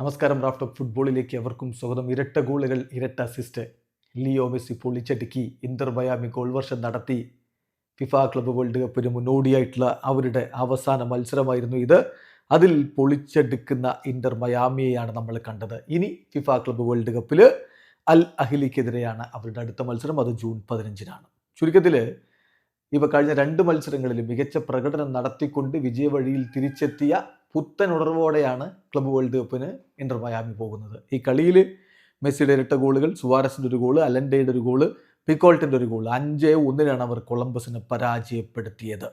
നമസ്കാരം റാഫ് ഫുട്ബോളിലേക്ക് അവർക്കും സ്വാഗതം. ഇരട്ട ഗോളുകൾ ഇരട്ട അസിസ്റ്റ് ലിയോ മെസ്സി പൊളിച്ചടുക്കി ഇന്റർ മയാമി ഗോൾ വർഷം നടത്തി. ഫിഫ ക്ലബ്ബ് വേൾഡ് കപ്പിന് മുന്നോടിയായിട്ടുള്ള അവരുടെ അവസാന മത്സരമായിരുന്നു ഇത്. അതിൽ പൊളിച്ചെടുക്കുന്ന ഇന്റർ മയാമിയെയാണ് നമ്മൾ കണ്ടത്. ഇനി ഫിഫ ക്ലബ്ബ് വേൾഡ് കപ്പിൽ അൽ അഹിലിക്കെതിരെയാണ് അവരുടെ അടുത്ത മത്സരം. അത് ജൂൺ പതിനഞ്ചിനാണ്. ചുരുക്കത്തിൽ ഇവ കഴിഞ്ഞ രണ്ട് മത്സരങ്ങളിൽ മികച്ച പ്രകടനം നടത്തിക്കൊണ്ട് വിജയവഴിയിൽ തിരിച്ചെത്തിയ പുത്തൻ ഉണർവോടെയാണ് ക്ലബ് വേൾഡ് കപ്പിന് ഇന്റർ മയാമി പോകുന്നത്. ഈ കളിയിൽ മെസ്സിയുടെ ഇരട്ട ഗോളുകൾ സുവാരസിന്റെ ഒരു ഗോൾ അലൻഡയുടെ ഒരു ഗോൾ പിക്കോൾട്ടിന്റെ ഒരു ഗോൾ അഞ്ച് ഒന്നിനാണ് അവർ കൊളംബസിനെ പരാജയപ്പെടുത്തിയത്.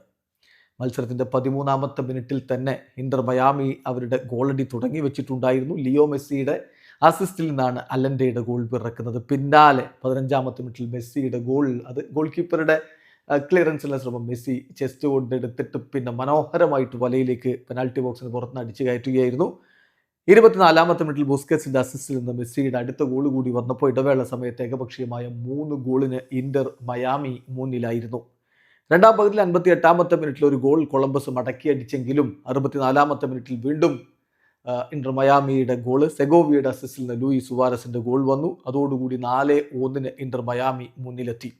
മത്സരത്തിന്റെ പതിമൂന്നാമത്തെ മിനിറ്റിൽ തന്നെ ഇന്റർ മയാമി അവരുടെ ഗോളടി തുടങ്ങി വെച്ചിട്ടുണ്ടായിരുന്നു. ലിയോ മെസ്സിയുടെ അസിസ്റ്റിൽ നിന്നാണ് അലൻഡയുടെ ഗോൾ പിറക്കുന്നത്. പിന്നാലെ പതിനഞ്ചാമത്തെ മിനിറ്റിൽ മെസ്സിയുടെ ഗോൾ അത് ഗോൾ കീപ്പറുടെ ക്ലിയറൻസിലെ ശ്രമം മെസ്സി ചെസ്റ്റ് കൊണ്ടെടുത്തിട്ട് പിന്നെ മനോഹരമായിട്ട് വലയിലേക്ക് പെനാൽറ്റി ബോക്സിന് പുറത്തുനിന്ന് അടിച്ചു കയറ്റുകയായിരുന്നു. ഇരുപത്തിനാലാമത്തെ മിനിറ്റിൽ ബുസ്കറ്റ്സിന്റെ അസിസ്റ്റിൽ നിന്ന് മെസ്സിയുടെ അടുത്ത ഗോൾ കൂടി വന്നപ്പോൾ ഇടവേള സമയത്ത് ഏകപക്ഷീയമായ മൂന്ന് ഗോളിന് ഇന്റർ മയാമി മുന്നിലായിരുന്നു. രണ്ടാം പകുതിയിൽ അൻപത്തി എട്ടാമത്തെ മിനിറ്റിൽ ഒരു ഗോൾ കൊളംബസ് മടക്കി മടക്കിയടിച്ചെങ്കിലും അറുപത്തിനാലാമത്തെ മിനിറ്റിൽ വീണ്ടും ഇന്റർ മയാമിയുടെ ഗോൾ സെഗോവിയുടെ അസിസ്റ്റിൽ നിന്ന് ലൂയി സുവാരസിന്റെ ഗോൾ വന്നു. അതോടുകൂടി നാല് ഒന്നിന് ഇന്റർ മയാമി മുന്നിലെത്തി.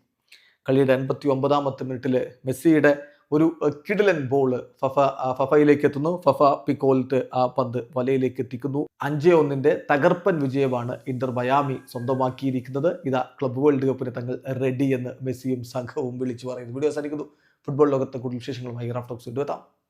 കളിയുടെ എൺപത്തി ഒമ്പതാമത്തെ മിനിറ്റിൽ മെസ്സിയുടെ ഒരു കിഡിലൻ ബോൾ ഫഫ ഫഫയിലേക്ക് എത്തുന്നു. ഫഫ പിക്കോൽട്ട് ആ പന്ത് വലയിലേക്ക് എത്തിക്കുന്നു. അഞ്ച് ഒന്നിന്റെ തകർപ്പൻ വിജയമാണ് ഇന്റർ മയാമി സ്വന്തമാക്കിയിരിക്കുന്നത്. ഇതാ ക്ലബ് വേൾഡ് കപ്പിന് തങ്ങൾ റെഡി എന്ന് മെസ്സിയും സംഘവും വിളിച്ചു പറയുന്നു. വീഡിയോ അവസാനിക്കുന്നു. ഫുട്ബോൾ ലോകത്തെ കൂടുതൽ വിശേഷങ്ങളുമായി റാഫ്റ്റോക്സ് എത്താം.